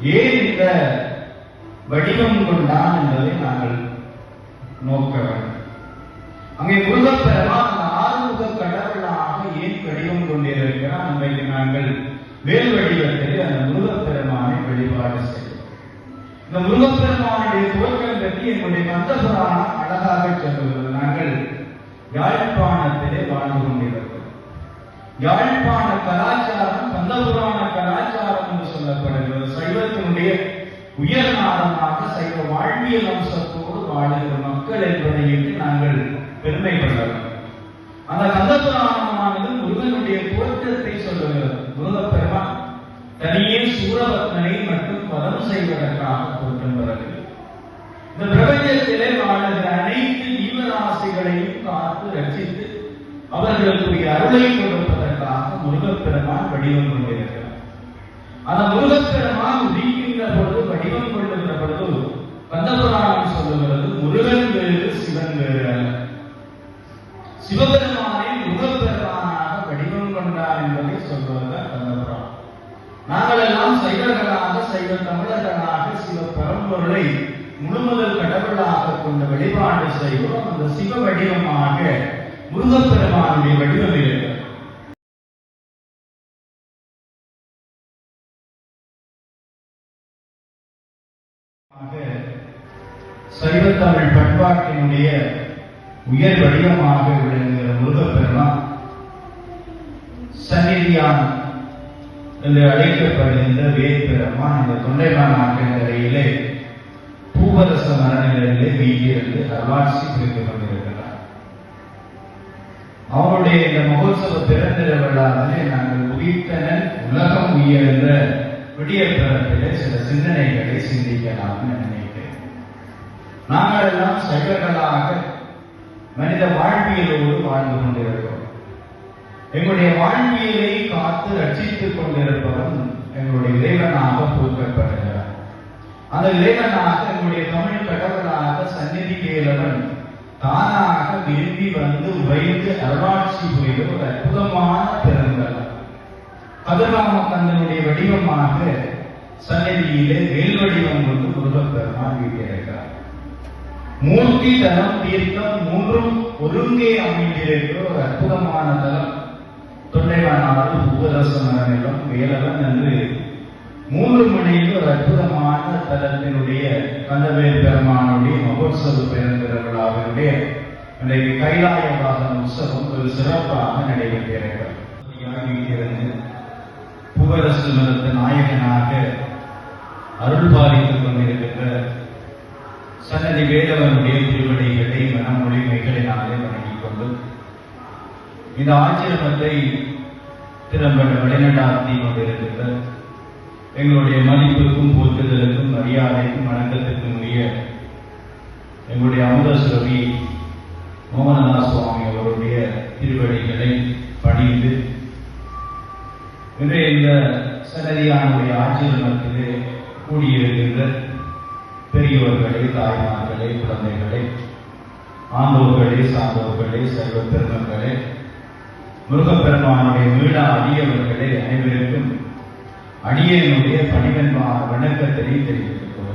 ஏன் இந்த வடிவம் கொண்டான் என்பதை நாங்கள் நோக்க வேண்டும் அங்கே முருகப்பெருமான் அந்த ஆறுமுக கடவுளாக ஏன் வடிவம் கொண்டிருக்கிறார் அன்றைக்கு நாங்கள் வேல் வடிவத்தில் அந்த முருகப்பெருமானை வழிபாடு செய்வோம். இந்த முருகப்பெருமானுடைய துவக்கம் பற்றி என்னுடைய கந்தபுராணம் அழகாக சொல்லுகிறது நாங்கள் யாழ்ப்பாணத்திலே வாழ்ந்து கொண்டிருக்கிறோம். யாழ்ப்பாண கலாச்சாரம் வாழ்வியல் அம்சத்தோடு வாழுகிற மக்கள் என்பதை இட்டு நாங்கள் பெருமைப்படலாம். அந்த கந்தபுராணமானது முருகனுடைய தோற்றத்தை சொல்லுகிறது முருகப்பெருமான் தனியே சூரபத்மனை மட்டும் பதம் செய்வதற்காக தோற்றம் இந்த பிரபஞ்சத்திலே வாழுகிற அனைத்து ஜீவராசிகளையும் காத்து ரசித்து அவர்களுக்குரிய அருளை கொடுப்பதற்காக முருகப்பெருமான் வடிவம் கொண்டிருக்கிறார். அந்த முருகப்பெருமான் கந்தபுராணம் சொல்லுகிறது முருகன் வேறு சிவன் வேறு அல்ல. சிவபெருமானை முருகப்பெருமானாக வடிவம் கொண்டார் என்பதை சொல்வதுதான் கந்தபுராணம் நாங்கள் எல்லாம் சைவர்களாக சைவ தமிழர்களாக சில பரம்பொருளை முழுமுதல் கடவுளாக கொண்ட வழிபாடு செய்வோம் அந்த சிவ வடிவமாக முருகப்பெருமானுடைய வடிவம் இருக்கிறது. ஆக சைவத்தமிழ் பண்பாட்டினுடைய உயர் வடிவமாக விளங்குகிற முருகப்பெருமான் சந்நிதியான் என்று அழைக்கப்படுகின்ற வேற்பெருமான் இந்த தொண்டைமான் ஆற்றங்கரையிலே பூவரச மரநிலையிலே வீட்டிலிருந்து அருளாட்சி புரிந்து கொண்டிருக்கிறார். அவருடைய இந்த மகோத்சவ பிறந்திர விழாவிலே நாங்கள் உயிர்த்தனன் உலகம் உயர்ந்த விடியப்பிறப்பிலே சில சிந்தனைகளை சிந்திக்கலாம்னு நினைக்கிறேன் நாங்கள் எல்லாம் சைவர்களாக மனித வாழ்வியலோடு வாழ்ந்து கொண்டிருக்கிறோம். எங்களுடைய வாழ்வியலை காத்து ரட்சித்துக் கொண்டிருப்பவன் எங்களுடைய இறைவனாக புதுக்கப்படுகிறார் அந்த இறைவனாக எங்களுடைய தமிழ் கடவுளாக சந்நிதி கேளவன் தானாக விரும்பி வந்து வைத்து அருளாட்சி புரிந்த ஒரு அற்புதமான பெருங்கலம் கதிர்ராம கந்தனுடைய வடிவமாக சன்னதியிலே வேல் வடிவம் கொண்டு முருகப்பெருமான் வீட்டியிருக்கிறார் மூர்த்தி தலம் தீர்த்தம் மூன்றும் ஒருங்கே அமைந்திருக்கிற ஒரு அற்புதமான தலம். தொண்டைவானாறு பூவரசமரம் வேலவன் என்று மூன்று மணியில் ஒரு அற்புதமான தலத்தினுடைய கந்தவேல் பெருமானுடைய மகோத்சவ பெருந்திர விழாவினுடைய இன்றைக்கு கைலாய வாகன உற்சவம் ஒரு சிறப்பாக நடைபெற்றிருக்கிறது. பூவரசு நாயகனாக அருள் பாலித்துக் கொண்டிருக்கின்ற சன்னதி வேலவனுடைய திருவடிகளை மனமொழிமைகளினாலே வணங்கிக் கொண்டு இந்த ஆச்சிரமத்தை திறம்பட வழிநடாத்தி கொண்டிருக்கின்ற எங்களுடைய மதிப்புக்கும் போற்றுதலுக்கும் மரியாதைக்கும் வணக்கத்திற்கும் உரிய எங்களுடைய அமுதசுரவி மோகனதாஸ் சுவாமி அவருடைய திருவடிகளை பணிந்து இன்றைய இந்த சன்னதியானுடைய ஆச்சிரமத்திலே கூடியிருக்கின்ற பெரியவர்களே தாய்மார்களே குழந்தைகளே ஆண்டோர்களே சான்றோர்களே செல்வ பெருமக்களே முருகப்பெருமானுடைய மீளா அடியவர்களே அனைவருக்கும் அடியனுடைய பணிவன்பான வணக்கத்தினை தெரிவிக்கிறேன்